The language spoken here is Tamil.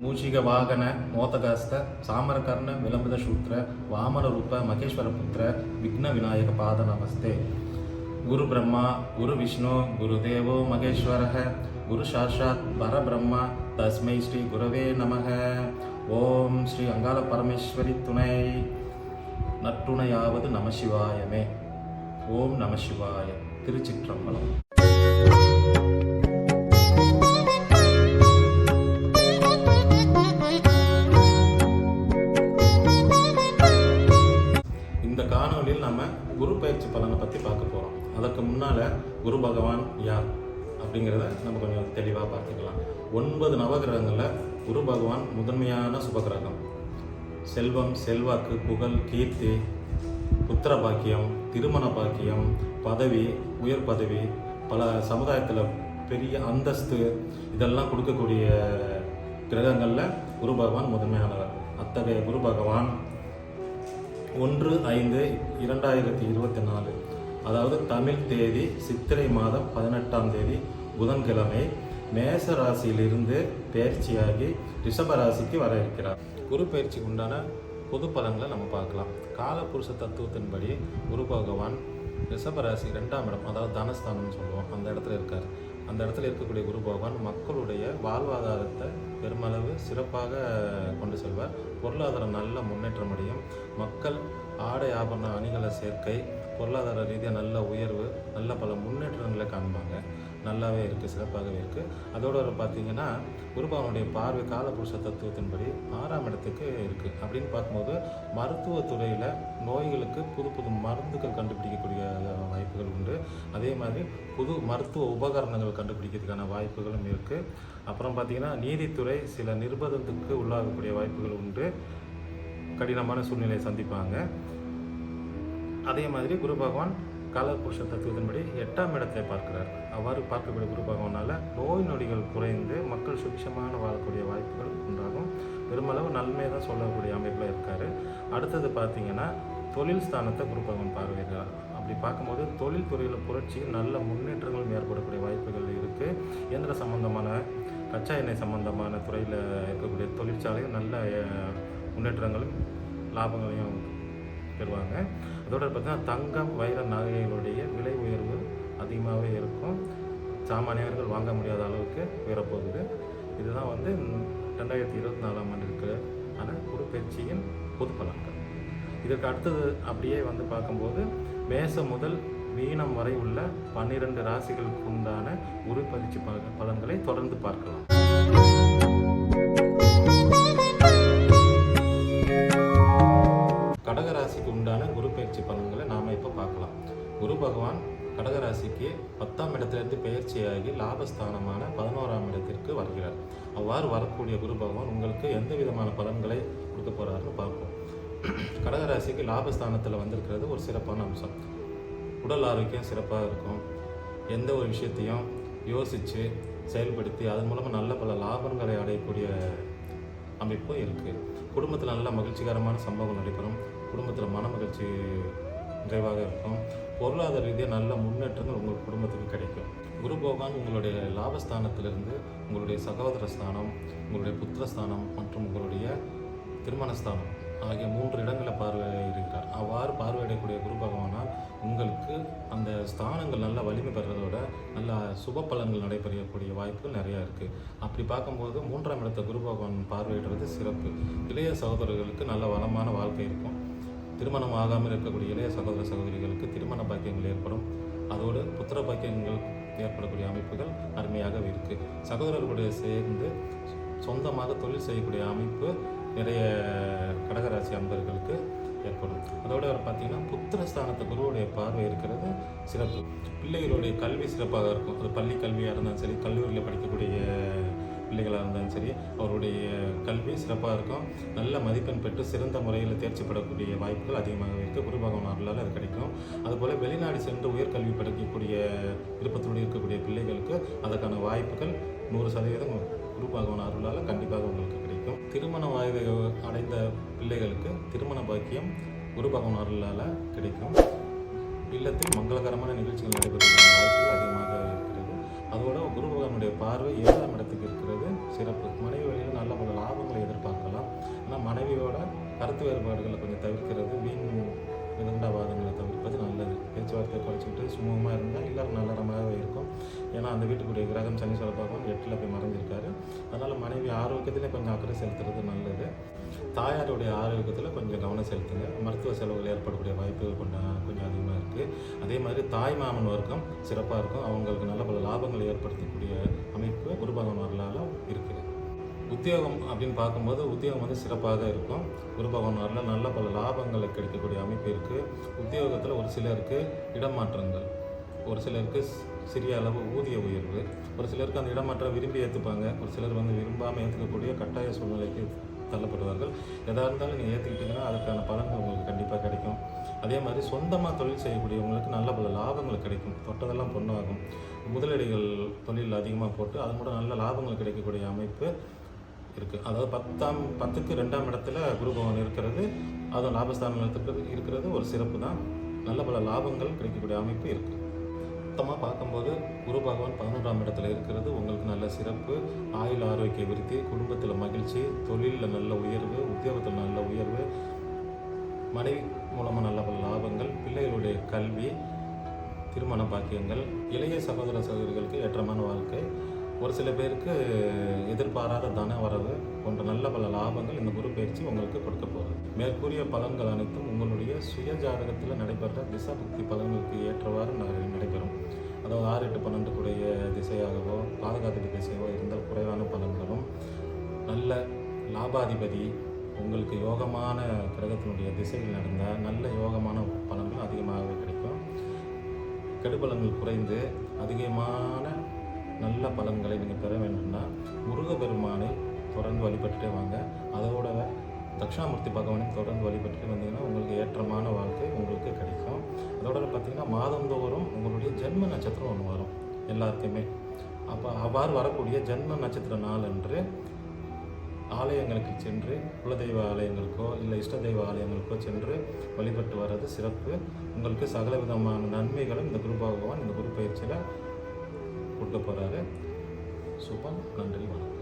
ಮೂಷಿಕ ವಾಹನ ಮೋತಗಾಸ್ತ ಸಾಮರಕರ್ಣ ವಿಲಂಬಿತ ಶೂತ್ರ ವಾಮನ ರೂಪ ಮಹೇಶ್ವರ ಪುತ್ರ ವಿಘ್ನ ವಿನಾಯಕ ಪಾದ ನಮಸ್ತೆ ಗುರು ಬ್ರಹ್ಮ ಗುರು ವಿಷ್ಣು ಗುರುದೇವೋ ಮಹೇಶ್ವರ ಗುರು ಸಾಕ್ಷಾತ್ ಪರಬ್ರಹ್ಮ தஸ்மை ஸ்ரீ குரவே நமக ஓம் ஸ்ரீ அங்காள பரமேஸ்வரி துணை நற்றுணையாவது நமசிவாயமே ஓம் நமசிவாய திருச்சிற்றம்பலம் அப்படிங்கிறத நம்ம கொஞ்சம் தெளிவாக பார்த்துக்கலாம். ஒன்பது நவகிரகங்களில் குரு பகவான் முதன்மையான சுபகிரகம். செல்வம் செல்வாக்கு புகழ் கீர்த்தி புத்திர பாக்கியம் திருமண பாக்கியம் பதவி உயர் பதவி பல சமுதாயத்தில் பெரிய அந்தஸ்து இதெல்லாம் கொடுக்கக்கூடிய கிரகங்களில் குரு பகவான் முதன்மையானவர். அத்தகைய குரு பகவான் ஒன்று ஐந்து இரண்டாயிரத்தி இருபத்தி நாலு. அதாவது தமிழ் தேதி சித்திரை மாதம் பதினெட்டாம் தேதி புதன்கிழமை மேச ராசியிலிருந்து பயிற்சியாகி ரிஷப ராசிக்கு வர இருக்கிறார். குரு பயிற்சிக்கு உண்டான பொது பலன்களை நம்ம பார்க்கலாம். காலபுருஷ தத்துவத்தின்படி குரு பகவான் ரிஷப ராசி ரெண்டாம் இடம் அதாவது தனஸ்தானம்னு சொல்லுவோம் அந்த இடத்துல இருக்கார். அந்த இடத்துல இருக்கக்கூடிய குரு பகவான் மக்களுடைய வாழ்வாதாரத்தை பெருமளவு சிறப்பாக கொண்டு செல்வார். பொருளாதாரம் நல்ல முன்னேற்றம் அடையும். மக்கள் ஆடை ஆபரண அணிகளை சேர்க்கை பொருளாதார ரீதியாக நல்ல உயர்வு நல்ல பல முன்னேற்றங்களை காண்பாங்க. நல்லாவே இருக்குது சிறப்பாகவே இருக்குது அதோட ஒரு பார்த்தீங்கன்னா குருபாவனுடைய பார்வை காலபுருஷ தத்துவத்தின்படி ஆறாம் இடத்துக்கு இருக்குது அப்படின்னு பார்க்கும்போது மருத்துவத்துறையில் நோய்களுக்கு புது புது மருந்துகள் கண்டுபிடிக்கக்கூடிய வாய்ப்புகள் உண்டு. அதே மாதிரி புது மருத்துவ உபகரணங்கள் கண்டுபிடிக்கிறதுக்கான வாய்ப்புகளும் இருக்குது அப்புறம் பார்த்தீங்கன்னா நீதித்துறை சில நிர்பந்தத்துக்கு உள்ளாகக்கூடிய வாய்ப்புகள் உண்டு. கடினமான சூழ்நிலையை சந்திப்பாங்க. அதே மாதிரி குரு பகவான் காலபுருஷ தத்துவத்தின்படி எட்டாம் இடத்தை பார்க்கிறார். அவ்வாறு பார்க்கக்கூடிய குரு பகவானால் நோய் நொடிகள் குறைந்து மக்கள் சுபிஷமான வாழக்கூடிய வாய்ப்புகள் உண்டாகும். பெருமளவு நன்மை தான் சொல்லக்கூடிய அமைப்பில் இருக்கார். அடுத்தது பார்த்தீங்கன்னா தொழில் ஸ்தானத்தை குரு பகவான் பார்வையிடுறார். அப்படி பார்க்கும்போது தொழில் துறையில் புரட்சி நல்ல முன்னேற்றங்களும் ஏற்படக்கூடிய வாய்ப்புகள் இருக்குது இயந்திர சம்பந்தமான கச்சா எண்ணெய் சம்பந்தமான துறையில் இருக்கக்கூடிய தொழிற்சாலையும் நல்ல முன்னேற்றங்களும் லாபங்களையும் பெறுவாங்க. இதோட பார்த்தீங்கன்னா தங்கம் வைர நகைகளுடைய விலை உயர்வு அதிகமாகவே இருக்கும். சாமானியர்கள் வாங்க முடியாத அளவுக்கு உயரப்போகுது. இதுதான் வந்து ரெண்டாயிரத்தி இருபத்தி நாலாம் ஆண்டிற்கு ஆன குரு பயிற்சியின் பொது பலன்கள். இதற்கு அடுத்தது அப்படியே வந்து பார்க்கும்போது மேசம் முதல் மீனம் வரை உள்ள பன்னிரண்டு ராசிகளுக்கு உண்டான உருப்பதிச்சு பயிற்சி பலன்களை தொடர்ந்து பார்க்கலாம். பயிற்சி பலன்களை நாம் இப்போ பார்க்கலாம். குரு பகவான் கடகராசிக்கு பத்தாம் இடத்திலிருந்து பெயர்ச்சியாகி லாபஸ்தானமான பதினோராம் இடத்திற்கு வருகிறார். அவ்வாறு வரக்கூடிய குரு பகவான் உங்களுக்கு எந்த விதமான பலன்களை கொடுக்க போறாருன்னு பார்ப்போம். கடகராசிக்கு லாபஸ்தானத்தில் வந்திருக்கிறது ஒரு சிறப்பான அம்சம். உடல் ஆரோக்கியம் சிறப்பாக இருக்கும். எந்த ஒரு விஷயத்தையும் யோசித்து செயல்படுத்தி அதன் மூலமாக நல்ல பல லாபங்களை அடையக்கூடிய அமைப்பும் இருக்குது குடும்பத்தில் நல்ல மகிழ்ச்சிகரமான சம்பவம் நடைபெறும். குடும்பத்தில் மன மகிழ்ச்சி நிறைவாக இருக்கும். பொருளாதார ரீதியாக நல்ல முன்னேற்றங்கள் உங்கள் குடும்பத்துக்கு கிடைக்கும். குரு பகவான் உங்களுடைய லாபஸ்தானத்திலிருந்து உங்களுடைய சகோதர ஸ்தானம் உங்களுடைய புத்திரஸ்தானம் மற்றும் உங்களுடைய திருமணஸ்தானம் ஆகிய மூன்று இடங்களை பார்வையிடுகிறார் அவ்வாறு பார்வையிடக்கூடிய குரு பகவானால் உங்களுக்கு அந்த ஸ்தானங்கள் நல்ல வலிமை பெறுறதோட நல்ல சுப பலன்கள் நடைபெறக்கூடிய வாய்ப்புகள் நிறையா இருக்குது அப்படி பார்க்கும்போது மூன்றாம் இடத்தை குரு பகவான் பார்வையிடுறது சிறப்பு. இளைய சகோதரர்களுக்கு நல்ல வளமான வாழ்க்கை இருக்கும். திருமணம் ஆகாமல் இருக்கக்கூடிய இளைய சகோதர சகோதரிகளுக்கு திருமண பாக்கியங்கள் ஏற்படும். அதோடு புத்திர பாக்கியங்கள் ஏற்படக்கூடிய அமைப்புகள் அருமையாகவே இருக்குது சகோதரர்களுடைய சேர்ந்து சொந்தமாக தொழில் செய்யக்கூடிய அமைப்பு நிறைய கடகராசி அன்பர்களுக்கு ஏற்படும். அதோட பார்த்தீங்கன்னா புத்திரஸ்தானத்து குருவுடைய பார்வை இருக்கிறது சிறப்பு. பிள்ளைகளுடைய கல்வி சிறப்பாக இருக்கும். அது பள்ளி கல்வியாக இருந்தாலும் சரி கல்லூரியில் படிக்க இருந்தாலும் சரி அவருடைய கல்வி சிறப்பாக இருக்கும். நல்ல மதிப்பெண் பெற்று சிறந்த முறையில் தேர்ச்சி பெறக்கூடிய வாய்ப்புகள் அதிகமாக இருக்குது குரு அருளால் அது கிடைக்கும். அதுபோல் வெளிநாடு சென்று உயர்கல்வி படிக்கக்கூடிய விருப்பத்தோடு இருக்கக்கூடிய பிள்ளைகளுக்கு அதற்கான வாய்ப்புகள் நூறு சதவீதம் குரு பகவான் அருளால் கண்டிப்பாக உங்களுக்கு கிடைக்கும். திருமண வயது அடைந்த பிள்ளைகளுக்கு திருமண பாக்கியம் குரு பகவான் அருளால் கிடைக்கும். இல்லத்தில் மங்களகரமான நிகழ்ச்சிகள் நடைபெறுவதற்கான வாய்ப்புகள் அதிகமாக இருக்கிறது. அதோட குரு பகவானுடைய பார்வை சிறப்பு. மனைவி வழியில் நல்ல பல லாபங்களை எதிர்பார்க்கலாம். ஆனால் மனைவியோட கருத்து வேறுபாடுகளை கொஞ்சம் தவிர்க்கிறது வீண் விதண்டாவாதங்களை தவிர்ப்பது நல்லது. பேச்சுவார்த்தையை குறைச்சிக்கிட்டு சுமூகமாக இருந்தால் எல்லோரும் நல்ல இருக்கும் அந்த வீட்டுக்குரிய கிரகம் சனீஸ்வர பகவான் எட்டில் போய் மறைஞ்சிருக்காரு. அதனால் மனைவி ஆரோக்கியத்தில் கொஞ்சம் அக்கறை செலுத்துறது நல்லது. தாயாருடைய ஆரோக்கியத்தில் கொஞ்சம் கவனம் செலுத்துங்க. மருத்துவ செலவுகள் ஏற்படக்கூடிய வாய்ப்புகள் கொஞ்சம் கொஞ்சம் அதிகமாக இருக்குது அதே மாதிரி தாய் மாமன் வர்க்கம் சிறப்பாக இருக்கும். அவங்களுக்கு நல்ல பல லாபங்களை ஏற்படுத்தக்கூடிய அமைப்பு குரு பகவான் வரலால் இருக்குது உத்தியோகம் அப்படின்னு பார்க்கும்போது உத்தியோகம் வந்து சிறப்பாக இருக்கும். குரு பகவான் வரல நல்ல பல லாபங்களை கிடைக்கக்கூடிய அமைப்பு இருக்குது உத்தியோகத்தில் ஒரு சிலருக்கு இடமாற்றங்கள். ஒரு சிலருக்கு சிறிய அளவு ஊதிய உயர்வு ஒரு சிலருக்கு அந்த இடமாற்றம் விரும்பி ஏற்றுப்பாங்க ஒரு சிலர் வந்து விரும்பாமல் ஏற்றுக்கக்கூடிய கட்டாய சூழ்நிலைக்கு தள்ளப்படுவார்கள். எதாக இருந்தாலும் நீங்கள் ஏற்றுக்கிட்டீங்கன்னா அதுக்கான பலன்கள் உங்களுக்கு கண்டிப்பாக கிடைக்கும். அதே மாதிரி சொந்தமாக தொழில் செய்யக்கூடியவங்களுக்கு நல்ல பல லாபங்கள் கிடைக்கும். தொட்டதெல்லாம் பொண்ணாகும். முதலீடுகள் தொழில் அதிகமாக போட்டு அது மூலம் நல்ல லாபங்கள் கிடைக்கக்கூடிய அமைப்பு இருக்குது அதாவது பத்தாம் பத்துக்கு ரெண்டாம் இடத்துல குரு இருக்கிறது அதுவும் லாபஸ்தானம் இருக்கிறது இருக்கிறது ஒரு சிறப்பு தான் நல்ல பல லாபங்கள் கிடைக்கக்கூடிய அமைப்பு இருக்குது மொத்தமாக பார்க்கும்போது குரு பகவான் பதினொன்றாம் இடத்துல இருக்கிறது. உங்களுக்கு நல்ல சிறப்பு. ஆயுள் ஆரோக்கிய விருத்தி குடும்பத்தில் மகிழ்ச்சி தொழிலில் நல்ல உயர்வு உத்தியோகத்தில் நல்ல உயர்வு மனைவி மூலமாக நல்ல பல லாபங்கள் பிள்ளைகளுடைய கல்வி திருமண பாக்கியங்கள் இளைய சகோதர சகோதரிகளுக்கு ஏற்றமான வாழ்க்கை. ஒரு சில பேருக்கு எதிர்பாராத தன வரவு போன்ற நல்ல பல லாபங்கள் இந்த குரு பயிற்சி உங்களுக்கு கொடுக்க மேற்கூறிய பலன்கள் அனைத்தும் உங்களுடைய சுய ஜாதகத்தில் நடைபெற்ற திசா புக்தி பலன்களுக்கு ஏற்றவாறு நடைபெறும். அதாவது ஆறு எட்டு பன்னெண்டுக்குடைய திசையாகவோ பாதுகாத்து திசையாகவோ இருந்தால் குறைவான பலன்களும். நல்ல லாபாதிபதி உங்களுக்கு யோகமான கிரகத்தினுடைய திசையில் நடந்தால் நல்ல யோகமான பலன்கள் அதிகமாகவே கிடைக்கும். கெடுபலன்கள் குறைந்து அதிகமான நல்ல பலன்களை நீங்கள் பெற வேண்டும்னா முருகப்பெருமானை தொடர்ந்து வழிபட்டுட்டே வாங்க. அதோட தட்சிணாமூர்த்தி பகவானையும் தொடர்ந்து வழிபட்டு வந்தீங்கன்னா உங்களுக்கு ஏற்றமான வாழ்க்கை உங்களுக்கு கிடைக்கும். அதோட பார்த்தீங்கன்னா மாதந்தோறும் உங்களுடைய ஜென்ம நட்சத்திரம் ஒன்று வரும் எல்லாருக்குமே. அப்போ அவ்வாறு வரக்கூடிய ஜென்ம நட்சத்திர நாள் அன்று ஆலயங்களுக்கு சென்று குலதெய்வ ஆலயங்களுக்கோ இல்லை இஷ்ட தெய்வ ஆலயங்களுக்கோ சென்று வழிபட்டு வர்றது சிறப்பு. உங்களுக்கு சகல விதமான நன்மைகளும் இந்த குரு பகவான் இந்த குரு பயிற்சியில் கொடுக்க போகிறாரு சுபம் நன்றி வணக்கம்.